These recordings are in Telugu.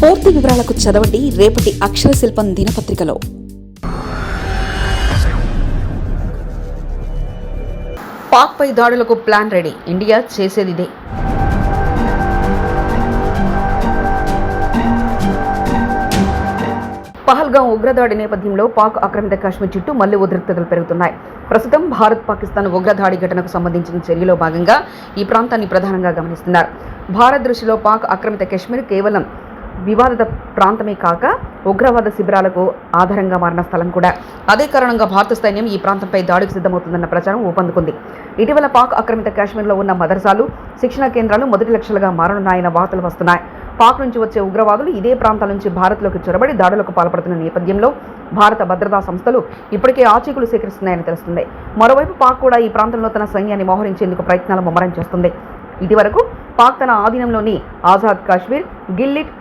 పూర్తి వివరాలకు చదవండి రేపటి అక్షర శిల్పం దినపత్రికలో. పాక్పై దాడులకు ప్లాన్ రెడీ. ఇండియా చేసేదిదే. పహల్గాం ఉగ్రదాడి నేపథ్యంలో పాక్ ఆక్రమిత కాశ్మీర్ చుట్టూ మళ్ళీ ఉద్రిక్తతలు పెరుగుతున్నాయి. ప్రస్తుతం భారత్ పాకిస్తాన్ ఉగ్రదాడి ఘటనకు సంబంధించిన చర్యలో భాగంగా ఈ ప్రాంతాన్ని ప్రధానంగా గమనిస్తున్నారు. భారత్ దృష్టిలో పాక్ ఆక్రమిత కాశ్మీర్ కేవలం వివాదిత ప్రాంతమే కాక ఉగ్రవాద శిబిరాలకు ఆధారంగా మారిన స్థలం కూడా. అదే కారణంగా భారత సైన్యం ఈ ప్రాంతంపై దాడికి సిద్ధమవుతుందన్న ప్రచారం ఊపందుకుంది. ఇటీవల పాక్ ఆక్రమిత కాశ్మీర్లో ఉన్న మదర్సాలు శిక్షణా కేంద్రాలు మొదటి లక్ష్యాలుగా మారనున్నాయన్న వార్తలు వస్తున్నాయి. పాక్ నుంచి వచ్చే ఉగ్రవాదులు ఇదే ప్రాంతాల నుంచి భారత్లోకి చొరబడి దాడులకు పాల్పడుతున్న నేపథ్యంలో భారత భద్రతా సంస్థలు ఇప్పటికే ఆచీకులు సేకరిస్తున్నాయని తెలుస్తుంది. మరోవైపు పాక్ కూడా ఈ ప్రాంతంలో తన సైన్యాన్ని మోహరించేందుకు ప్రయత్నాలు ముమ్మరం చేస్తుంది. ఇదివరకు పాక్ తన ఆధీనంలోని ఆజాద్ కాశ్మీర్ గిల్లిట్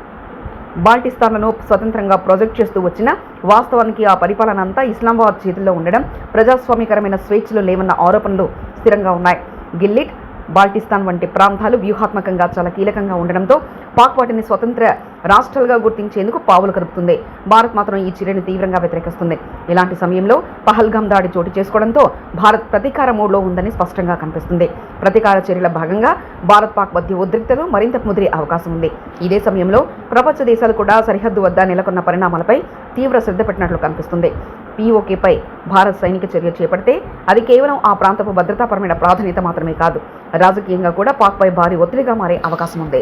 బాల్టిస్తాన్లను స్వతంత్రంగా ప్రొజెక్ట్ చేస్తూ వచ్చిన వాస్తవానికి ఆ పరిపాలన అంతా ఇస్లామాబాద్ చేతుల్లో ఉండడం ప్రజాస్వామ్యకరమైన స్వేచ్ఛలు లేవన్న ఆరోపణలు స్థిరంగా ఉన్నాయి. గిల్లిట్ బాల్టిస్తాన్ వంటి ప్రాంతాలు వ్యూహాత్మకంగా చాలా కీలకంగా ఉండడంతో పాక్ వాటిని స్వతంత్ర రాష్ట్రాలుగా గుర్తించేందుకు పావులు కలుపుతుంది భారత్ మాత్రం ఈ చర్యను తీవ్రంగా వ్యతిరేకిస్తుంది. ఇలాంటి సమయంలో పహల్గాం దాడి చోటు చేసుకోవడంతో భారత్ ప్రతీకార మోడ్లో ఉందని స్పష్టంగా కనిపిస్తుంది. ప్రతీకార చర్యల భాగంగా భారత్ పాక్ మధ్య ఉద్రిక్తలు మరింత ముదిరే అవకాశం ఉంది. ఇదే సమయంలో ప్రపంచ దేశాలు కూడా సరిహద్దు వద్ద నెలకొన్న పరిణామాలపై తీవ్ర శ్రద్ధ పెట్టినట్లు కనిపిస్తుంది. పీఓకేపై భారత్ సైనిక చర్య చేపడితే అది కేవలం ఆ ప్రాంతపు భద్రతాపరమైన ప్రాధాన్యత మాత్రమే కాదు. రాజకీయంగా కూడా పాక్పై భారీ ఒత్తిడిగా మారే అవకాశం ఉంది.